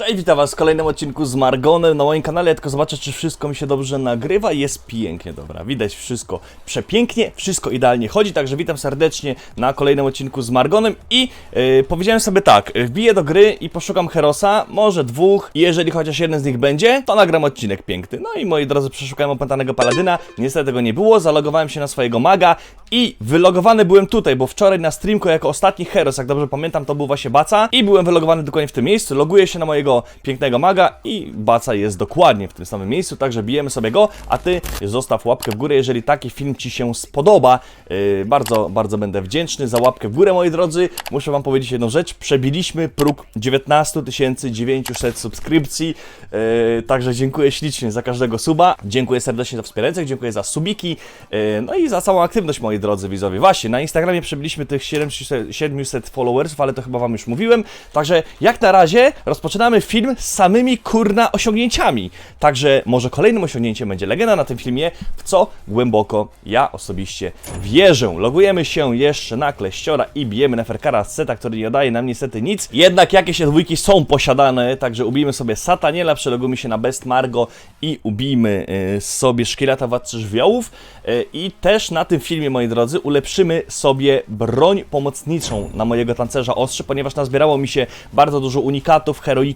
Cześć, witam was w kolejnym odcinku z Margonem na moim kanale, ja tylko zobaczę czy wszystko mi się dobrze nagrywa, jest pięknie, dobra, widać wszystko przepięknie, wszystko idealnie chodzi, także witam serdecznie na kolejnym odcinku z Margonem. I yy, powiedziałem sobie tak, yy, wbiję do gry i poszukam Herosa, może dwóch i jeżeli chociaż jeden z nich będzie, to nagram odcinek piękny. No i moi drodzy, przeszukałem opętanego Paladyna, niestety tego nie było, zalogowałem się na swojego maga i wylogowany byłem tutaj, bo wczoraj na streamku jako ostatni Heros, jak dobrze pamiętam, to był właśnie Baca i byłem wylogowany dokładnie w tym miejscu, loguję się na mojego pięknego maga i Baca jest dokładnie w tym samym miejscu, także bijemy sobie go, a ty zostaw łapkę w górę, jeżeli taki film ci się spodoba. Yy, bardzo, bardzo będę wdzięczny za łapkę w górę, moi drodzy. Muszę wam powiedzieć jedną rzecz, przebiliśmy próg 19 900 subskrypcji, yy, także dziękuję ślicznie za każdego suba, dziękuję serdecznie za wspierających, dziękuję za subiki, yy, no i za całą aktywność, moi drodzy widzowie. Właśnie, na Instagramie przebiliśmy tych 700, 700 followersów, ale to chyba wam już mówiłem, także jak na razie rozpoczynamy film z samymi kurna osiągnięciami. Także może kolejnym osiągnięciem będzie legenda na tym filmie, w co głęboko ja osobiście wierzę. Logujemy się jeszcze na kleściora i bijemy Neferkara z seta, który nie daje nam niestety nic. Jednak jakieś dwójki są posiadane, także ubijmy sobie Sataniela, przelogujmy się na Best Margo i ubijmy y, sobie szkieleta władcy żywiołów. Y, I też na tym filmie, moi drodzy, ulepszymy sobie broń pomocniczą na mojego tancerza ostrzy, ponieważ nazbierało mi się bardzo dużo unikatów, heroików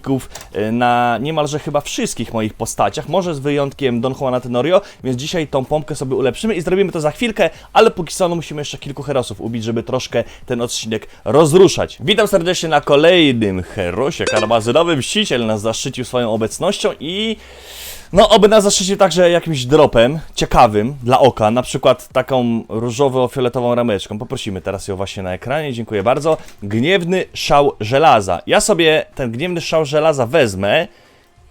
y, na niemalże chyba wszystkich moich postaciach, może z wyjątkiem Don Juana Tenorio, więc dzisiaj tą pompkę sobie ulepszymy i zrobimy to za chwilkę, ale póki co no, musimy jeszcze kilku herosów ubić, żeby troszkę ten odcinek rozruszać. Witam serdecznie na kolejnym herosie karmazynowym. Mściciel nas zaszczycił swoją obecnością i no, oby nas zaszczycił także jakimś dropem ciekawym dla oka, na przykład taką różowo-fioletową rameczką. Poprosimy teraz ją właśnie na ekranie, dziękuję bardzo. Gniewny szał żelaza. Ja sobie ten gniewny szał żelaza wezmę,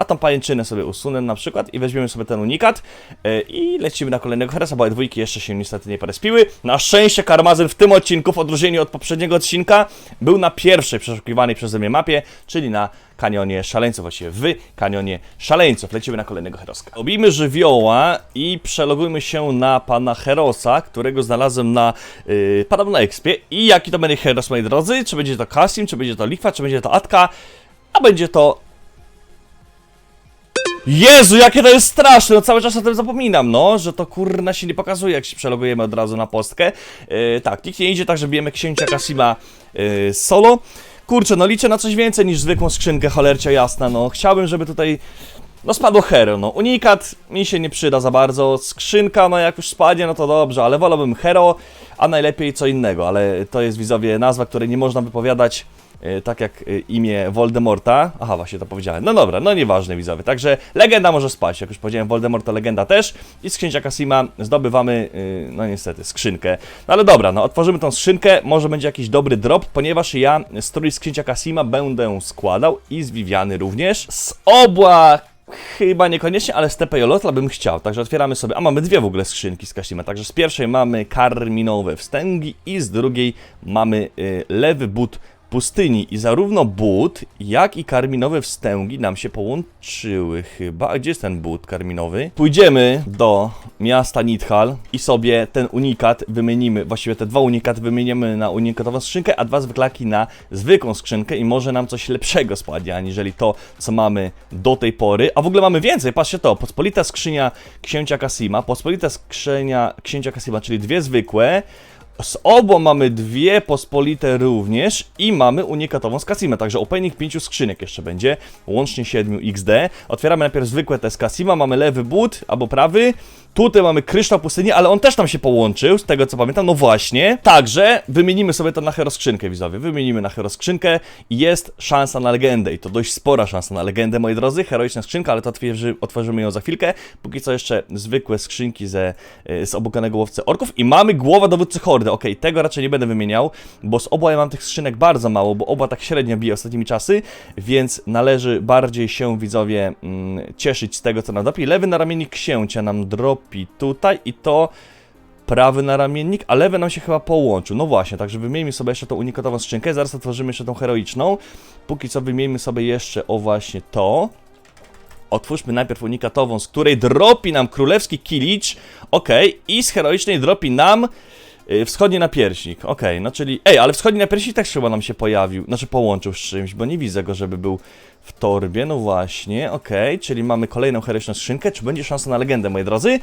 a tą pajęczynę sobie usunę na przykład i weźmiemy sobie ten unikat yy, i lecimy na kolejnego heresa, bo dwójki jeszcze się niestety nie porespiły. Na szczęście Karmazyn w tym odcinku, w odróżnieniu od poprzedniego odcinka, był na pierwszej przeszukiwanej przeze mnie mapie, czyli na kanionie szaleńców, właściwie w kanionie szaleńców. Lecimy na kolejnego heroska. Obijmy żywioła i przelogujmy się na pana herosa, którego znalazłem na yy, padam na expie. I jaki to będzie heros, moi drodzy? Czy będzie to Kasim, czy będzie to Lichwa, czy będzie to Atka? A będzie to Jezu, jakie to jest straszne, no cały czas o tym zapominam, no, że to kurna się nie pokazuje, jak się przelogujemy od razu na postkę. Yy, tak, nikt nie idzie, tak, że bijemy księcia Kasima yy, solo. Kurczę, no liczę na coś więcej niż zwykłą skrzynkę, cholercia jasna, no. Chciałbym, żeby tutaj, no spadło hero, no. Unikat mi się nie przyda za bardzo, skrzynka, no jak już spadnie, no to dobrze, ale wolałbym hero, a najlepiej co innego, ale to jest, widzowie, nazwa, której nie można wypowiadać e, tak jak e, imię Voldemorta. Aha, właśnie to powiedziałem. No dobra, no nieważne widzowie. Także legenda może spać. Jak już powiedziałem, Voldemort to legenda też. I z księcia Kasima zdobywamy, e, no niestety, skrzynkę. No ale dobra, no otworzymy tą skrzynkę. Może będzie jakiś dobry drop, ponieważ ja strój z księcia Kasima będę składał i z Viviany również. Z obła Chyba niekoniecznie, ale z Tepejolotla bym chciał, także otwieramy sobie, a mamy dwie w ogóle skrzynki z Kasima, także z pierwszej mamy karminowe wstęgi i z drugiej mamy y, lewy but pustyni i zarówno but, jak i karminowe wstęgi nam się połączyły chyba. A gdzie jest ten but karminowy? Pójdziemy do miasta Nidhal i sobie ten unikat wymienimy, właściwie te dwa unikaty wymienimy na unikatową skrzynkę, a dwa zwyklaki na zwykłą skrzynkę i może nam coś lepszego spadnie, aniżeli to, co mamy do tej pory. A w ogóle mamy więcej, patrzcie to, pospolita skrzynia księcia Kasima, pospolita skrzynia księcia Kasima, czyli dwie zwykłe, z obu mamy dwie pospolite również i mamy unikatową z Kasima, także opening pięciu skrzynek jeszcze będzie, łącznie 7 XD. Otwieramy najpierw zwykłe te z mamy lewy but albo prawy. Tutaj mamy kryształ pustyni, ale on też tam się połączył, z tego co pamiętam, no właśnie. Także wymienimy sobie to na heroskrzynkę, widzowie. Wymienimy na heroskrzynkę i jest szansa na legendę i to dość spora szansa na legendę, moi drodzy. Heroiczna skrzynka, ale to otworzy, otworzymy ją za chwilkę. Póki co jeszcze zwykłe skrzynki ze, y, z obukanego łowcy orków i mamy głowa dowódcy hordy. Okej, tego raczej nie będę wymieniał, bo z obu ja mam tych skrzynek bardzo mało, bo oba tak średnio bije ostatnimi czasy, więc należy bardziej się, widzowie, mm, cieszyć z tego, co nam dropi. Lewy naramiennik księcia nam dropi tutaj i to prawy naramiennik, a lewy nam się chyba połączył. No właśnie, także wymieńmy sobie jeszcze tą unikatową skrzynkę, zaraz otworzymy jeszcze tą heroiczną. Póki co wymieńmy sobie jeszcze o właśnie to. Otwórzmy najpierw unikatową, z której dropi nam królewski kilicz, ok, i z heroicznej dropi nam y, wschodni napierśnik, okej, no czyli, ej, ale wschodni napierśnik też chyba nam się pojawił, znaczy połączył z czymś, bo nie widzę go, żeby był w torbie, no właśnie, okej, czyli mamy kolejną heroiczną skrzynkę, czy będzie szansa na legendę, moi drodzy?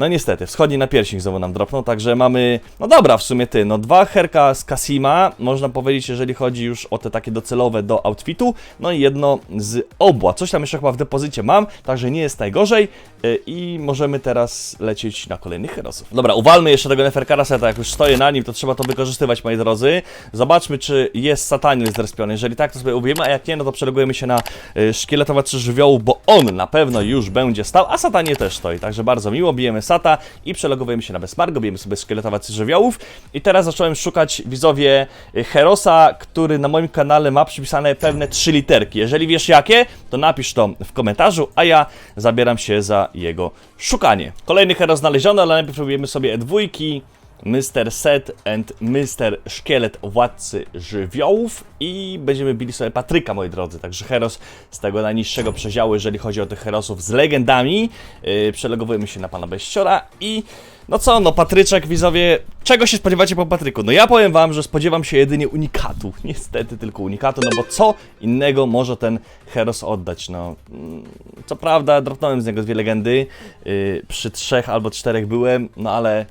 No niestety, wschodni napierśnik znowu nam dropnął, także mamy, no dobra, w sumie ty, no dwa herka z Kasima, można powiedzieć, jeżeli chodzi już o te takie docelowe do outfitu, no i jedno z obła, coś tam jeszcze chyba w depozycie mam, także nie jest najgorzej yy, i możemy teraz lecieć na kolejnych herosów. Dobra, uwalmy jeszcze tego Neferkara seta, jak już stoję na nim, to trzeba to wykorzystywać, moi drodzy. Zobaczmy, czy jest Sataniel zrespiony, jeżeli tak, to sobie ubijemy, a jak nie, no to przelegujemy się na yy, szkieletowa żywiołu, bo on na pewno już będzie stał, a Satanie też stoi, także bardzo miło, bijemy Sata i przelogowujemy się na Besmargo, bijemy sobie szkieletowacy żywiołów i teraz zacząłem szukać widzowie y, Herosa, który na moim kanale ma przypisane pewne trzy literki. Jeżeli wiesz jakie, to napisz to w komentarzu, a ja zabieram się za jego szukanie. Kolejny Heros znaleziony, ale najpierw próbujemy sobie dwójki. Mr. Set and Mr. Szkielet Władcy Żywiołów i będziemy bili sobie Patryka, moi drodzy, także Heros z tego najniższego przedziału, jeżeli chodzi o tych Herosów z legendami. Yy, przelegowujemy się na Pana Beściora i no co, no Patryczek, widzowie, czego się spodziewacie po Patryku? No ja powiem wam, że spodziewam się jedynie unikatu, niestety tylko unikatu, no bo co innego może ten Heros oddać, no. Mm, Co prawda, dropnąłem z niego dwie legendy, yy, przy trzech albo czterech byłem, no ale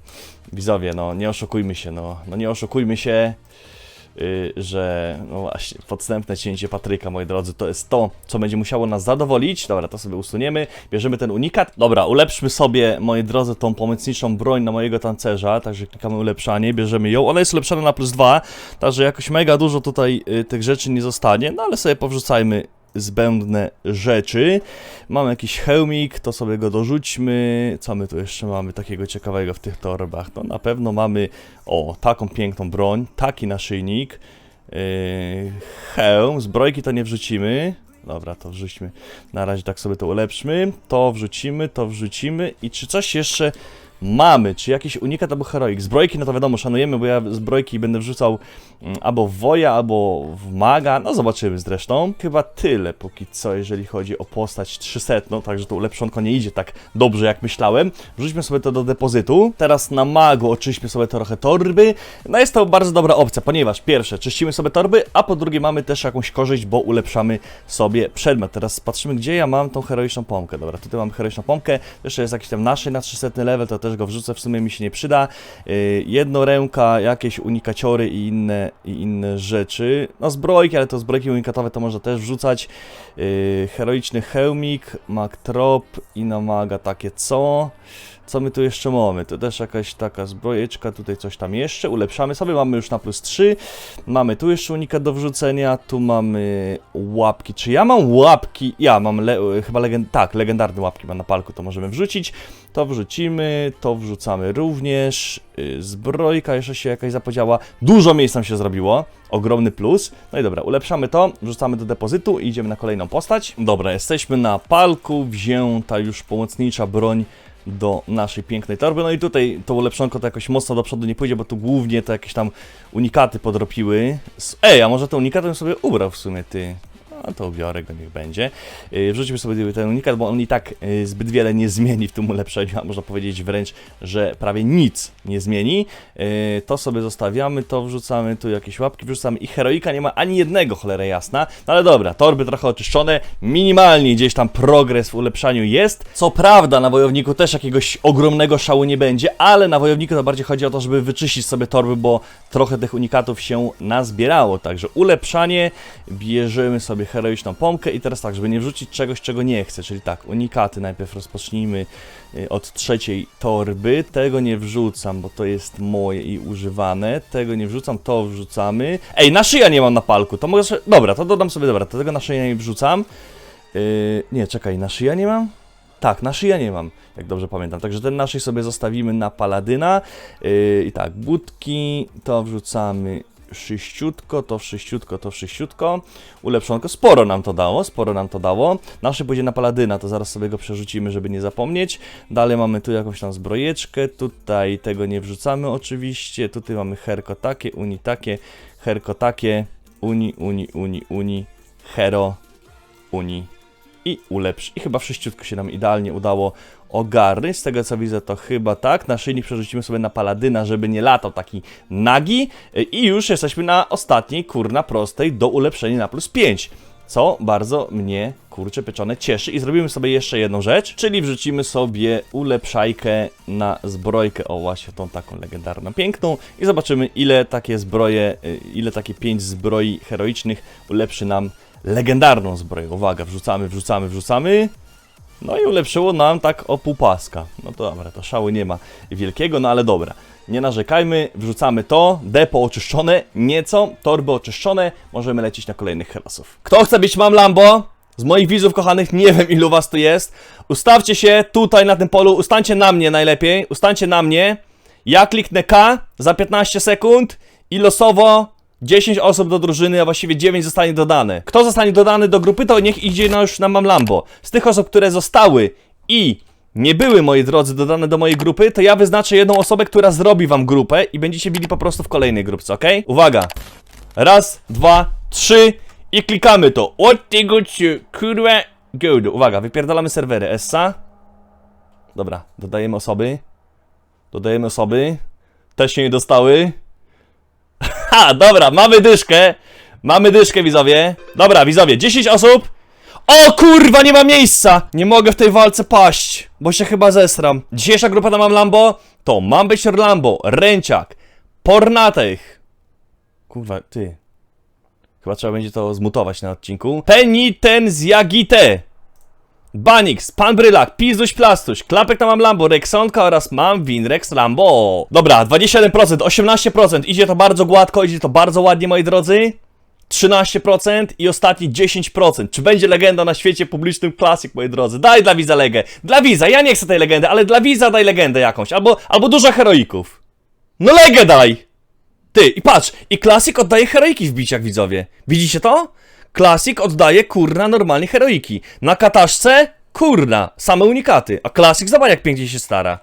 widzowie, no nie oszukujmy się, no, no nie oszukujmy się, że no właśnie, podstępne cięcie Patryka, moi drodzy, to jest to, co będzie musiało nas zadowolić. Dobra, to sobie usuniemy, bierzemy ten unikat. Dobra, ulepszmy sobie, moi drodzy, tą pomocniczą broń na mojego tancerza, także klikamy ulepszanie, bierzemy ją. Ona jest ulepszona na plus 2, także jakoś mega dużo tutaj y, tych rzeczy nie zostanie, no ale sobie powrzucajmy zbędne rzeczy. Mamy jakiś hełmik, to sobie go dorzućmy. Co my tu jeszcze mamy takiego ciekawego w tych torbach? No na pewno mamy, o, taką piękną broń, taki naszyjnik, yy, hełm, zbrojki to nie wrzucimy. Dobra, to wrzućmy. Na razie tak sobie to ulepszmy. To wrzucimy, to wrzucimy. I czy coś jeszcze mamy? Czy jakiś unikat albo heroik? Zbrojki, no to wiadomo, szanujemy, bo ja zbrojki będę wrzucał mm, albo w woja, albo w maga. No zobaczymy zresztą. Chyba tyle póki co, jeżeli chodzi o postać 300, no także to ulepszonko nie idzie tak dobrze jak myślałem. Wrzućmy sobie to do depozytu. Teraz na magu oczyśmy sobie trochę torby. No jest to bardzo dobra opcja, ponieważ pierwsze, czyścimy sobie torby, a po drugie mamy też jakąś korzyść, bo ulepszamy sobie przedmiot. Teraz patrzymy, gdzie ja mam tą heroiczną pompkę. Dobra, tutaj mam heroiczną pompkę. Jeszcze jest jakiś tam naszej na 300 level, to też go wrzucę, w sumie mi się nie przyda. Yy, jednoręka, jakieś unikaciory i inne, i inne rzeczy. No zbrojki, ale to zbrojki unikatowe to można też wrzucać. Yy, heroiczny hełmik, magtrop i namaga takie co? Co my tu jeszcze mamy? To też jakaś taka zbrojeczka, tutaj coś tam jeszcze. Ulepszamy sobie, mamy już na plus 3. Mamy tu jeszcze unikat do wrzucenia, tu mamy łapki. Czy ja mam łapki? Ja mam le chyba legend tak, legendarne łapki mam na palku, to możemy wrzucić. To wrzucimy, to wrzucamy również. Yy, Zbrojka jeszcze się jakaś zapodziała. Dużo miejsc nam się zrobiło. Ogromny plus. No i dobra, ulepszamy to, wrzucamy do depozytu i idziemy na kolejną postać. Dobra, jesteśmy na palku, wzięta już pomocnicza broń do naszej pięknej torby. No i tutaj to ulepszonko to jakoś mocno do przodu nie pójdzie, bo tu głównie to jakieś tam unikaty podropiły. Ej, a może to unikatem sobie ubrał w sumie ty? No to ubiorę go, niech będzie. Yy, Wrzucimy sobie ten unikat, bo on i tak yy, zbyt wiele nie zmieni w tym ulepszeniu, a można powiedzieć wręcz, że prawie nic nie zmieni. Yy, To sobie zostawiamy, to wrzucamy, tu jakieś łapki wrzucamy i heroika nie ma ani jednego, cholera jasna. No ale dobra, torby trochę oczyszczone, minimalnie gdzieś tam progres w ulepszaniu jest. Co prawda na wojowniku też jakiegoś ogromnego szału nie będzie, ale na wojowniku to bardziej chodzi o to, żeby wyczyścić sobie torby, bo trochę tych unikatów się nazbierało. Także ulepszanie, bierzemy sobie heroiczną pompkę i teraz tak, żeby nie wrzucić czegoś, czego nie chcę, czyli tak, unikaty najpierw rozpocznijmy y, od trzeciej torby. Tego nie wrzucam, bo to jest moje i używane. Tego nie wrzucam, to wrzucamy. Ej, na szyja nie mam na palku, to mogę sobie... Dobra, to dodam sobie, dobra, to tego na szyja nie wrzucam. Yy, nie, czekaj, na szyja nie mam? Tak, na szyja nie mam, jak dobrze pamiętam. Także ten naszej sobie zostawimy na paladyna. Yy, I tak, budki, to wrzucamy sześciutko, to sześciutko, to sześciutko. Ulepszonko, sporo nam to dało, sporo nam to dało. Nasze pójdzie na paladyna, to zaraz sobie go przerzucimy, żeby nie zapomnieć. Dalej mamy tu jakąś tam zbrojeczkę, tutaj tego nie wrzucamy oczywiście. Tutaj mamy herko takie, uni takie, herko takie, uni, uni, uni, uni, hero, uni i ulepsz. I chyba wszyściutko się nam idealnie udało ogarnąć. Z tego co widzę, to chyba tak. Naszyjnik przerzucimy sobie na paladyna, żeby nie latał taki nagi. I już jesteśmy na ostatniej, kurna prostej, do ulepszenia na plus 5. co bardzo mnie, kurczę pieczone, cieszy. I zrobimy sobie jeszcze jedną rzecz, czyli wrzucimy sobie ulepszajkę na zbrojkę, o właśnie tą taką legendarną, piękną i zobaczymy ile takie zbroje, y, ile takie pięć zbroi heroicznych ulepszy nam legendarną zbroję. Uwaga, wrzucamy, wrzucamy, wrzucamy. No i ulepszyło nam tak o pół paska. No to dobra, to szału nie ma wielkiego, no ale dobra. Nie narzekajmy, wrzucamy to, depo oczyszczone, nieco, torby oczyszczone, możemy lecieć na kolejnych herosów. Kto chce być mam Lambo? Z moich widzów kochanych, nie wiem ilu was tu jest. Ustawcie się tutaj na tym polu, ustańcie na mnie najlepiej, ustańcie na mnie. Ja kliknę K za 15 sekund i losowo 10 osób do drużyny, a właściwie 9 zostanie dodane. Kto zostanie dodany do grupy, to niech idzie na już na Mam Lambo. Z tych osób, które zostały i nie były, moi drodzy, dodane do mojej grupy, to ja wyznaczę jedną osobę, która zrobi wam grupę i będziecie bili po prostu w kolejnej grupce, ok? Uwaga! Raz, dwa, trzy i klikamy to. Od tego kurwa, go. Uwaga, wypierdalamy serwery. Essa. Dobra, dodajemy osoby. Dodajemy osoby. Też się nie dostały. Ha, dobra, mamy dyszkę. Mamy dyszkę, widzowie. Dobra, widzowie, 10 osób. O kurwa, nie ma miejsca! Nie mogę w tej walce paść, bo się chyba zesram. Dzisiejsza grupa na Mam Lambo to Mam być Lambo, Ręciak, Pornatech. Kurwa, ty. Chyba trzeba będzie to zmutować na odcinku. Penitenzjagite. Banix, Pan Brylak, Pizduś Plastuś, Klapek na Mam Lambo, Rexonka oraz Mam Winrex Lambo. Dobra, 27%, 18%, idzie to bardzo gładko, idzie to bardzo ładnie, moi drodzy. 13% i ostatni 10%. Czy będzie legenda na świecie publicznym Classic, moi drodzy? Daj dla widza legę. Dla widza, ja nie chcę tej legendy, ale dla widza daj legendę jakąś. Albo, albo dużo heroików. No legę daj! Ty, i patrz, i Classic oddaje heroiki w biciach, widzowie. Widzicie to? Classic oddaje, kurna, normalnie heroiki. Na kataszce, kurna, same unikaty. A Classic, zobacz jak pięknie się stara.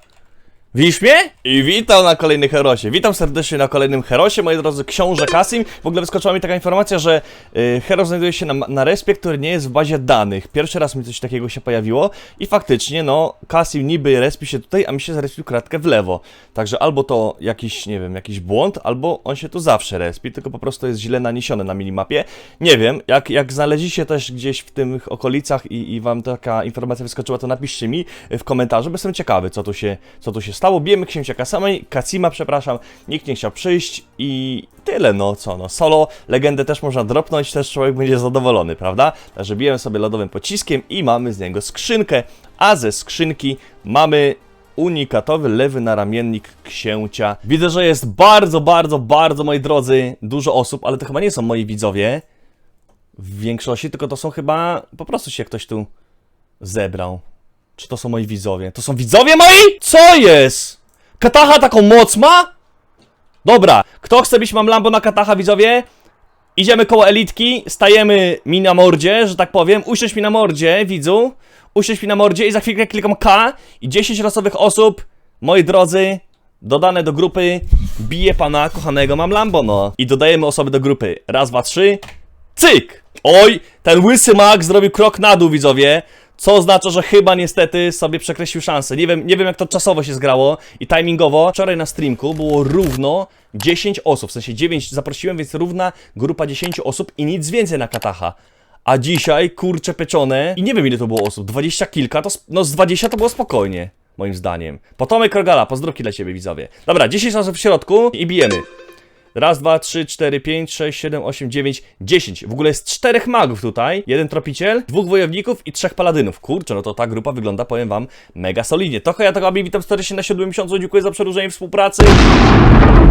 Widzisz mnie? I witam na kolejnym Herosie. Witam serdecznie na kolejnym Herosie, moi drodzy, książę Kasim. W ogóle wyskoczyła mi taka informacja, że y, Hero znajduje się na, na respie, który nie jest w bazie danych. Pierwszy raz mi coś takiego się pojawiło i faktycznie, no, Kasim niby respi się tutaj, a mi się zrespił kratkę w lewo. Także albo to jakiś, nie wiem, jakiś błąd, albo on się tu zawsze respi, tylko po prostu jest źle naniesiony na minimapie. Nie wiem, jak, jak znaleźliście też gdzieś w tych okolicach i, i wam taka informacja wyskoczyła, to napiszcie mi w komentarzu, bo jestem ciekawy, co tu się, co tu się stało. Bijemy księcia Kasama- Kacima, przepraszam, nikt nie chciał przyjść i tyle, no co no. Solo, legendę też można dropnąć, też człowiek będzie zadowolony, prawda? Także bijemy sobie lodowym pociskiem i mamy z niego skrzynkę, a ze skrzynki mamy unikatowy lewy naramiennik księcia. Widzę, że jest bardzo, bardzo, bardzo, moi drodzy, dużo osób, ale to chyba nie są moi widzowie. W większości, tylko to są chyba, po prostu się ktoś tu zebrał. Czy to są moi widzowie? To są widzowie moi? Co jest? Katacha taką moc ma? Dobra, kto chce być mam Lambo na Katacha, widzowie? Idziemy koło elitki, stajemy mi na mordzie, że tak powiem. Usiądź mi na mordzie, widzu. Usiądź mi na mordzie i za chwilkę klikam K i 10 losowych osób, moi drodzy, dodane do grupy, bije pana kochanego mam Lambo, no. I dodajemy osoby do grupy. Raz, dwa, trzy. Cyk! Oj, ten łysy mag zrobił krok na dół, widzowie. Co oznacza, że chyba niestety sobie przekreślił szansę. Nie wiem, nie wiem jak to czasowo się zgrało i timingowo. Wczoraj na streamku było równo 10 osób, w sensie 9 zaprosiłem, więc równa grupa 10 osób i nic więcej na Katacha. A dzisiaj, kurcze pieczone, i nie wiem ile to było osób, 20 kilka, to no z 20 to było spokojnie, moim zdaniem. Potomek Rogala, pozdrówki dla ciebie widzowie. Dobra, 10 osób w środku i bijemy. Raz, dwa, trzy, cztery, pięć, sześć, siedem, osiem, dziewięć, dziesięć. W ogóle jest czterech magów tutaj. Jeden tropiciel, dwóch wojowników i trzech paladynów. Kurczę, no to ta grupa wygląda, powiem wam, mega solidnie. To ja tego witam serdecznie na siódmym miesiącu. Dziękuję za przedłużenie współpracy.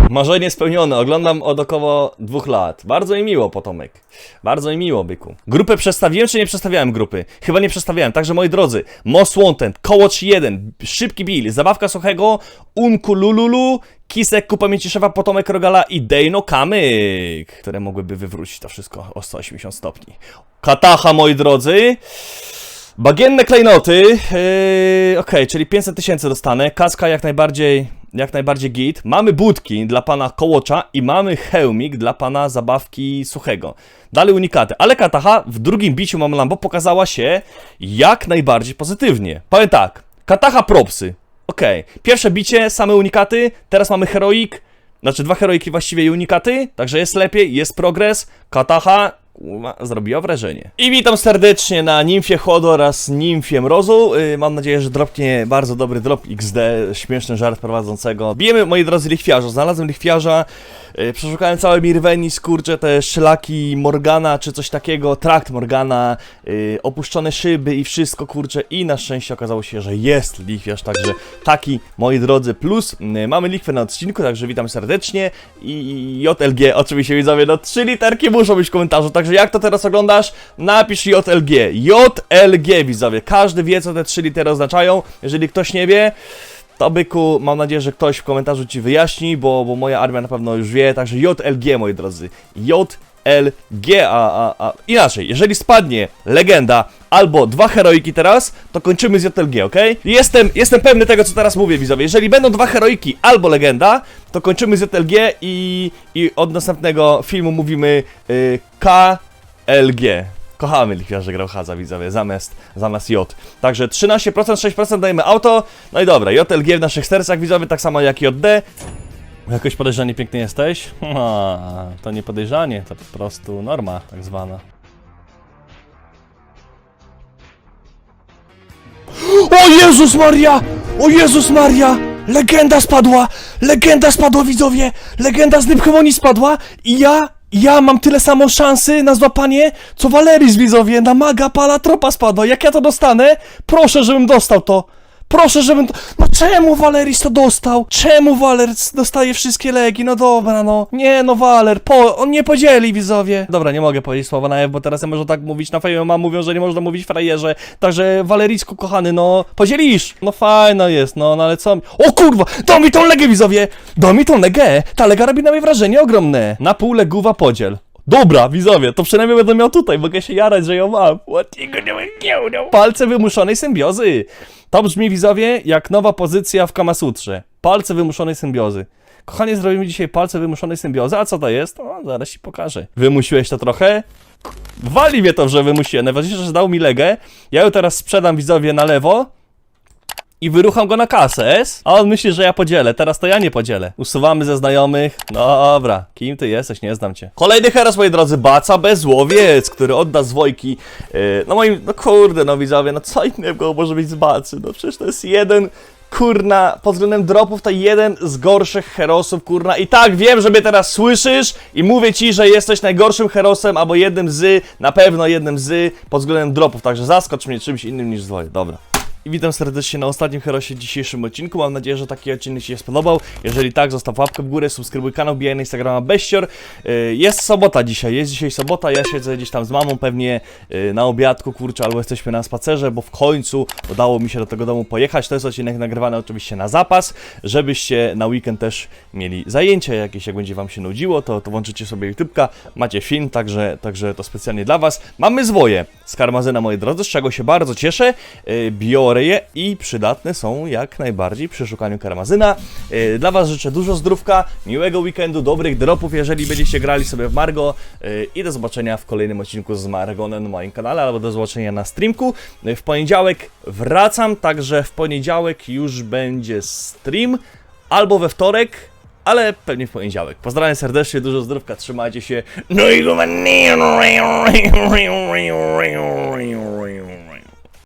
Marzenie spełnione. Oglądam od około dwóch lat. Bardzo mi miło, Potomek. Bardzo mi miło, byku. Grupę przestawiłem, czy nie przestawiałem grupy? Chyba nie przestawiałem. Także, moi drodzy, Most Wanted, Coach 1, Szybki Bill, Zabawka Suchego, Unkulululu, Kisek, ku pamięci szefa Potomek Rogala i Dejno Kamyk, które mogłyby wywrócić to wszystko o 180 stopni. Katacha, moi drodzy. Bagienne klejnoty, yy, okej, czyli 500 tysięcy dostanę, kaska jak najbardziej, jak najbardziej git. Mamy budki dla pana Kołocza i mamy hełmik dla pana Zabawki Suchego. Dalej unikaty, ale Katacha w drugim biciu Mam Lambo pokazała się jak najbardziej pozytywnie. Powiem tak, Katacha propsy, okej, pierwsze bicie, same unikaty, teraz mamy heroik, znaczy dwa heroiki właściwie i unikaty, także jest lepiej, jest progres, Katacha kurwa, zrobiła wrażenie. I witam serdecznie na Nimfie Chłodu oraz Nimfie Mrozu. Yy, mam nadzieję, że dropnie bardzo dobry drop XD, śmieszny żart prowadzącego. Bijemy, moi drodzy, lichwiarza. Znalazłem lichwiarza, yy, przeszukałem całe Mirvenis, kurczę, te szlaki Morgana czy coś takiego, trakt Morgana, yy, opuszczone szyby i wszystko, kurczę. I na szczęście okazało się, że jest lichwiarz, także taki, moi drodzy, plus. Yy, mamy lichwę na odcinku, także witam serdecznie. I JLG, oczywiście widzowie, no trzy literki muszą być w komentarzu, także jak to teraz oglądasz, napisz JLG. JLG, widzowie, każdy wie, co te trzy litery oznaczają. Jeżeli ktoś nie wie, to byku, mam nadzieję, że ktoś w komentarzu ci wyjaśni, bo, bo moja armia na pewno już wie, także JLG, moi drodzy. JLG, a, a, a inaczej, jeżeli spadnie legenda albo dwa heroiki teraz, to kończymy z JLG, ok? Jestem, jestem pewny tego, co teraz mówię, widzowie. Jeżeli będą dwa heroiki albo legenda, to kończymy z JLG i, i od następnego filmu mówimy y, KLG. Kochamy lichwiarze grał Hadza, widzowie, zamiast, zamiast J. Także 13%, 6% dajemy auto. No i dobra, JLG w naszych sercach, widzowie, tak samo jak JD. Jakoś podejrzanie piękny jesteś? Ha, to nie podejrzanie, to po prostu norma tak zwana. O Jezus Maria! O Jezus Maria! Legenda spadła! Legenda spadła, widzowie! Legenda z Nybchemoni spadła i ja, ja mam tyle samo szansy na złapanie, co Valeris, widzowie! Na maga pala tropa spadła. Jak ja to dostanę? Proszę, żebym dostał to! Proszę, żebym. No czemu Valeris to dostał? Czemu Valers dostaje wszystkie legi? No dobra, no. Nie, no Valer, po... on nie podzieli, widzowie. Dobra, nie mogę powiedzieć słowa na F, bo teraz ja może tak mówić na fejmie, mam mówią, że nie można mówić frajerze. Także Valerisku, kochany, no, podzielisz. No fajno jest, no, no ale co... O kurwa, dał mi tą legę, widzowie! Dał mi tą legę! Ta lega robi na mnie wrażenie ogromne. Na pół leguwa podziel. Dobra, widzowie, to przynajmniej będę miał tutaj, mogę się jarać, że ją mam. What you gonna do? no? Palce wymuszonej symbiozy. To brzmi, widzowie, jak nowa pozycja w Kamasutrze. Palce wymuszonej symbiozy. Kochanie, zrobimy dzisiaj palce wymuszonej symbiozy, a co to jest? No, zaraz ci pokażę. Wymusiłeś to trochę? Wali mnie to, że wymusiłem. Najważniejsze, że dał mi legę. Ja ją teraz sprzedam widzowie na lewo. I wyrucham go na kasę, es? A on myśli, że ja podzielę. Teraz to ja nie podzielę. Usuwamy ze znajomych. Dobra, kim ty jesteś? Nie znam cię. Kolejny heros, moi drodzy, Baca Bezłowiec, który odda zwojki. Yy, no moim, no kurde, no widzowie, no co innego może być z Bacy? No przecież to jest jeden kurna, pod względem dropów to jeden z gorszych herosów, kurna. I tak wiem, że mnie teraz słyszysz i mówię ci, że jesteś najgorszym herosem, albo jednym z, na pewno jednym z, pod względem dropów. Także zaskocz mnie czymś innym niż zwoje. Dobra. I witam serdecznie na ostatnim herosie dzisiejszym odcinku. Mam nadzieję, że taki odcinek Ci się spodobał. Jeżeli tak, zostaw łapkę w górę, subskrybuj kanał, bijaj na Instagrama Beścior. Yy, Jest sobota dzisiaj, jest dzisiaj sobota, ja siedzę gdzieś tam z mamą pewnie yy, na obiadku, kurczę, albo jesteśmy na spacerze, bo w końcu udało mi się do tego domu pojechać. To jest odcinek nagrywany oczywiście na zapas, żebyście na weekend też mieli zajęcia jakieś, jak będzie Wam się nudziło, to, to włączycie sobie YouTube'ka, macie film, także, także to specjalnie dla Was. Mamy zwoje z Karmazyna, moi drodzy, z czego się bardzo cieszę. Yy, Biorę i przydatne są jak najbardziej przy szukaniu Karmazyna. Yy, Dla Was życzę dużo zdrówka, miłego weekendu, dobrych dropów, jeżeli będziecie grali sobie w Margo yy, i do zobaczenia w kolejnym odcinku z Margonem na moim kanale, albo do zobaczenia na streamku. Yy, W poniedziałek wracam, także w poniedziałek już będzie stream, albo we wtorek, ale pewnie w poniedziałek. Pozdrawiam serdecznie, dużo zdrówka, trzymajcie się. No i go